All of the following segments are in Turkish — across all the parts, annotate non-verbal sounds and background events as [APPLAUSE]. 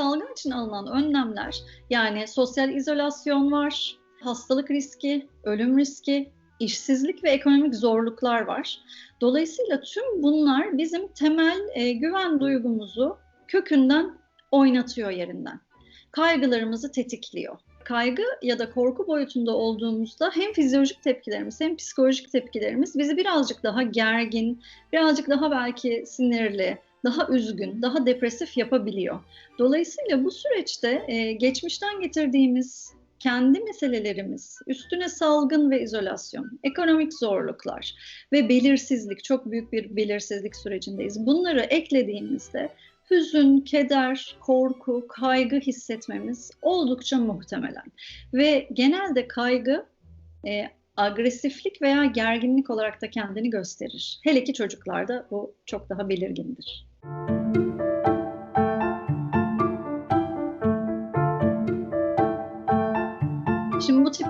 salgın için alınan önlemler yani sosyal izolasyon var, hastalık riski, ölüm riski, işsizlik ve ekonomik zorluklar var. Dolayısıyla tüm bunlar bizim temel e, güven duygumuzu kökünden oynatıyor yerinden. Kaygılarımızı tetikliyor. Kaygı ya da korku boyutunda olduğumuzda hem fizyolojik tepkilerimiz hem psikolojik tepkilerimiz bizi birazcık daha gergin, birazcık daha belki sinirli, daha üzgün, daha depresif yapabiliyor. Dolayısıyla bu süreçte e, geçmişten getirdiğimiz kendi meselelerimiz, üstüne salgın ve izolasyon, ekonomik zorluklar ve belirsizlik, çok büyük bir belirsizlik sürecindeyiz. Bunları eklediğimizde hüzün, keder, korku, kaygı hissetmemiz oldukça muhtemelen. Ve genelde kaygı e, agresiflik veya gerginlik olarak da kendini gösterir. Hele ki çocuklarda bu çok daha belirgindir. Şimdi bu tip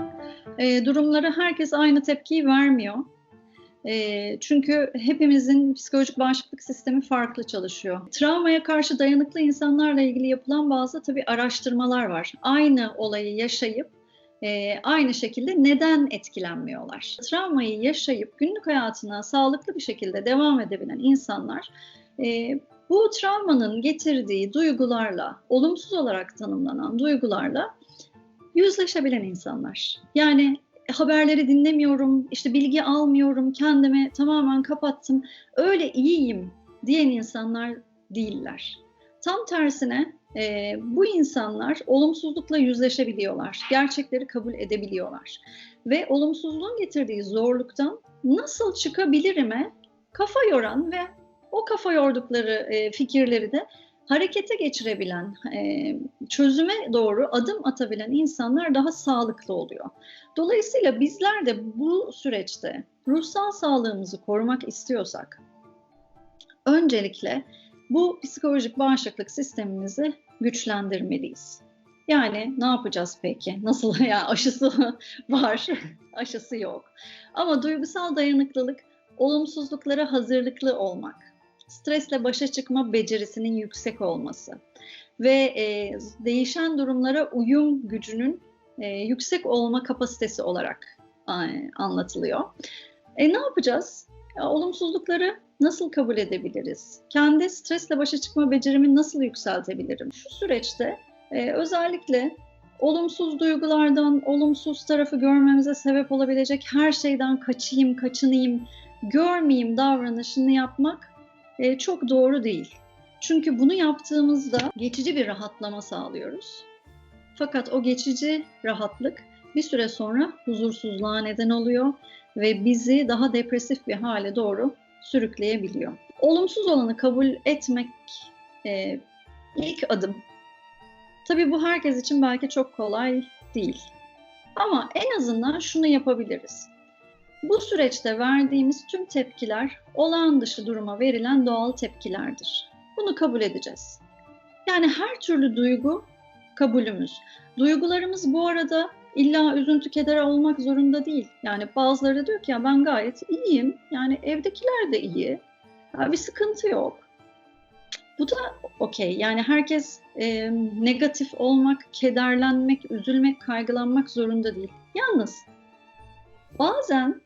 e, durumlara herkes aynı tepkiyi vermiyor. E, çünkü hepimizin psikolojik bağışıklık sistemi farklı çalışıyor. Travmaya karşı dayanıklı insanlarla ilgili yapılan bazı tabii araştırmalar var. Aynı olayı yaşayıp e, aynı şekilde neden etkilenmiyorlar? Travmayı yaşayıp günlük hayatına sağlıklı bir şekilde devam edebilen insanlar e, bu travmanın getirdiği duygularla, olumsuz olarak tanımlanan duygularla yüzleşebilen insanlar. Yani haberleri dinlemiyorum, işte bilgi almıyorum, kendimi tamamen kapattım, öyle iyiyim diyen insanlar değiller. Tam tersine e, bu insanlar olumsuzlukla yüzleşebiliyorlar, gerçekleri kabul edebiliyorlar ve olumsuzluğun getirdiği zorluktan nasıl çıkabilirime kafa yoran ve o kafa yordukları e, fikirleri de harekete geçirebilen, e, çözüme doğru adım atabilen insanlar daha sağlıklı oluyor. Dolayısıyla bizler de bu süreçte ruhsal sağlığımızı korumak istiyorsak öncelikle bu psikolojik bağışıklık sistemimizi güçlendirmeliyiz. Yani ne yapacağız peki? Nasıl [LAUGHS] ya aşısı var, aşısı yok. Ama duygusal dayanıklılık, olumsuzluklara hazırlıklı olmak, stresle başa çıkma becerisinin yüksek olması ve e, değişen durumlara uyum gücünün e, yüksek olma kapasitesi olarak e, anlatılıyor. E, ne yapacağız? Ya, olumsuzlukları nasıl kabul edebiliriz? Kendi stresle başa çıkma becerimi nasıl yükseltebilirim? Şu süreçte e, özellikle olumsuz duygulardan, olumsuz tarafı görmemize sebep olabilecek her şeyden kaçayım, kaçınayım, görmeyeyim davranışını yapmak e, çok doğru değil. Çünkü bunu yaptığımızda geçici bir rahatlama sağlıyoruz. Fakat o geçici rahatlık bir süre sonra huzursuzluğa neden oluyor ve bizi daha depresif bir hale doğru sürükleyebiliyor. Olumsuz olanı kabul etmek e, ilk adım. Tabii bu herkes için belki çok kolay değil. Ama en azından şunu yapabiliriz. Bu süreçte verdiğimiz tüm tepkiler olağan dışı duruma verilen doğal tepkilerdir. Bunu kabul edeceğiz. Yani her türlü duygu kabulümüz. Duygularımız bu arada illa üzüntü, keder olmak zorunda değil. Yani bazıları diyor ki ya ben gayet iyiyim. Yani evdekiler de iyi. Ya bir sıkıntı yok. Bu da okey. Yani herkes e, negatif olmak, kederlenmek, üzülmek, kaygılanmak zorunda değil. Yalnız bazen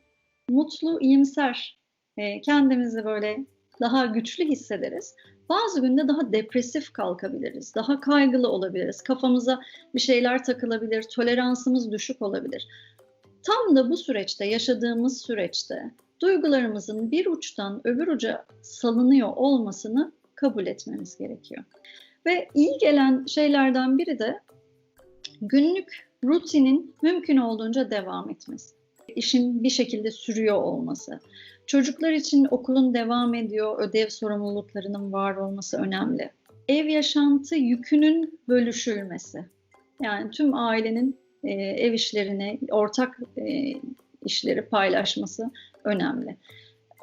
mutlu, iyimser, e, kendimizi böyle daha güçlü hissederiz. Bazı günde daha depresif kalkabiliriz, daha kaygılı olabiliriz, kafamıza bir şeyler takılabilir, toleransımız düşük olabilir. Tam da bu süreçte, yaşadığımız süreçte duygularımızın bir uçtan öbür uca salınıyor olmasını kabul etmemiz gerekiyor. Ve iyi gelen şeylerden biri de günlük rutinin mümkün olduğunca devam etmesi işin bir şekilde sürüyor olması. Çocuklar için okulun devam ediyor, ödev sorumluluklarının var olması önemli. Ev yaşantı yükünün bölüşülmesi. Yani tüm ailenin e, ev işlerini, ortak e, işleri paylaşması önemli.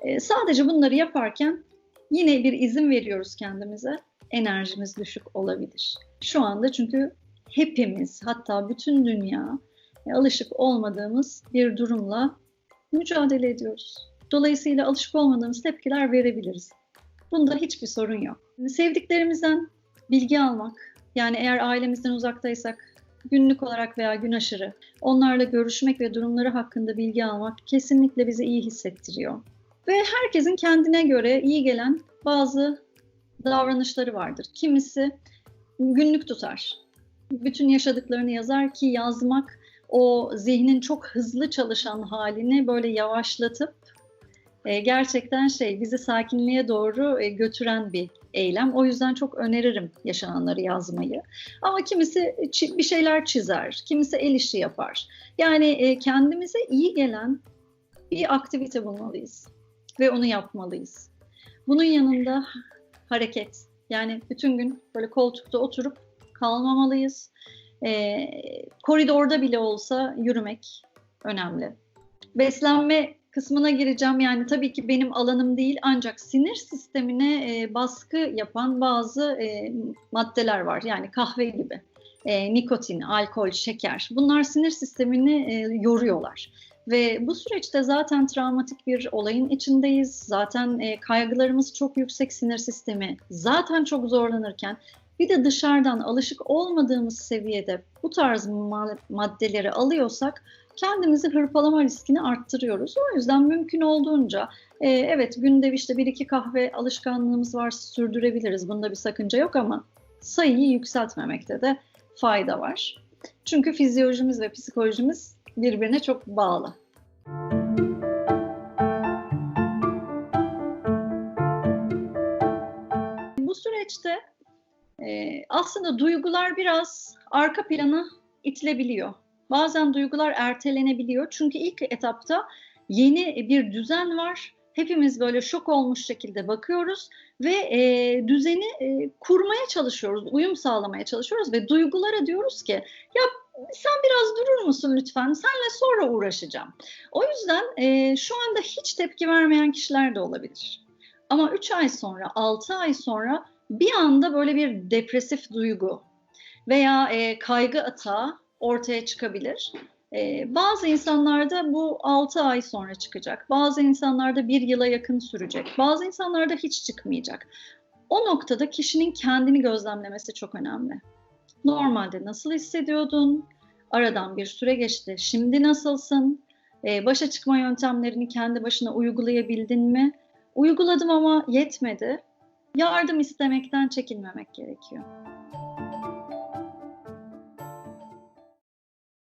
E, sadece bunları yaparken yine bir izin veriyoruz kendimize. Enerjimiz düşük olabilir. Şu anda çünkü hepimiz hatta bütün dünya alışık olmadığımız bir durumla mücadele ediyoruz. Dolayısıyla alışık olmadığımız tepkiler verebiliriz. Bunda hiçbir sorun yok. Sevdiklerimizden bilgi almak, Yani eğer ailemizden uzaktaysak günlük olarak veya gün aşırı onlarla görüşmek ve durumları hakkında bilgi almak kesinlikle bizi iyi hissettiriyor. Ve herkesin kendine göre iyi gelen bazı davranışları vardır. Kimisi günlük tutar. Bütün yaşadıklarını yazar ki yazmak o zihnin çok hızlı çalışan halini böyle yavaşlatıp e, gerçekten şey bizi sakinliğe doğru e, götüren bir eylem. O yüzden çok öneririm yaşananları yazmayı. Ama kimisi bir şeyler çizer, kimisi el işi yapar. Yani e, kendimize iyi gelen bir aktivite bulmalıyız ve onu yapmalıyız. Bunun yanında hareket. Yani bütün gün böyle koltukta oturup kalmamalıyız. E, koridorda bile olsa yürümek önemli. Beslenme kısmına gireceğim. Yani tabii ki benim alanım değil ancak sinir sistemine e, baskı yapan bazı e, maddeler var. Yani kahve gibi. E, nikotin, alkol, şeker. Bunlar sinir sistemini e, yoruyorlar. Ve bu süreçte zaten travmatik bir olayın içindeyiz. Zaten e, kaygılarımız çok yüksek sinir sistemi. Zaten çok zorlanırken bir de dışarıdan alışık olmadığımız seviyede bu tarz maddeleri alıyorsak kendimizi hırpalama riskini arttırıyoruz. O yüzden mümkün olduğunca e, evet günde işte bir iki kahve alışkanlığımız varsa sürdürebiliriz. Bunda bir sakınca yok ama sayıyı yükseltmemekte de fayda var. Çünkü fizyolojimiz ve psikolojimiz birbirine çok bağlı. Bu e, aslında duygular biraz arka plana itilebiliyor. Bazen duygular ertelenebiliyor. Çünkü ilk etapta yeni bir düzen var. Hepimiz böyle şok olmuş şekilde bakıyoruz ve e, düzeni e, kurmaya çalışıyoruz, uyum sağlamaya çalışıyoruz ve duygulara diyoruz ki ya sen biraz durur musun lütfen? Senle sonra uğraşacağım. O yüzden e, şu anda hiç tepki vermeyen kişiler de olabilir. Ama 3 ay sonra, 6 ay sonra bir anda böyle bir depresif duygu veya e, kaygı atağı ortaya çıkabilir. Ee, bazı insanlarda bu 6 ay sonra çıkacak. Bazı insanlarda bir yıla yakın sürecek. Bazı insanlarda hiç çıkmayacak. O noktada kişinin kendini gözlemlemesi çok önemli. Normalde nasıl hissediyordun? Aradan bir süre geçti. Şimdi nasılsın? Ee, başa çıkma yöntemlerini kendi başına uygulayabildin mi? Uyguladım ama yetmedi. Yardım istemekten çekinmemek gerekiyor.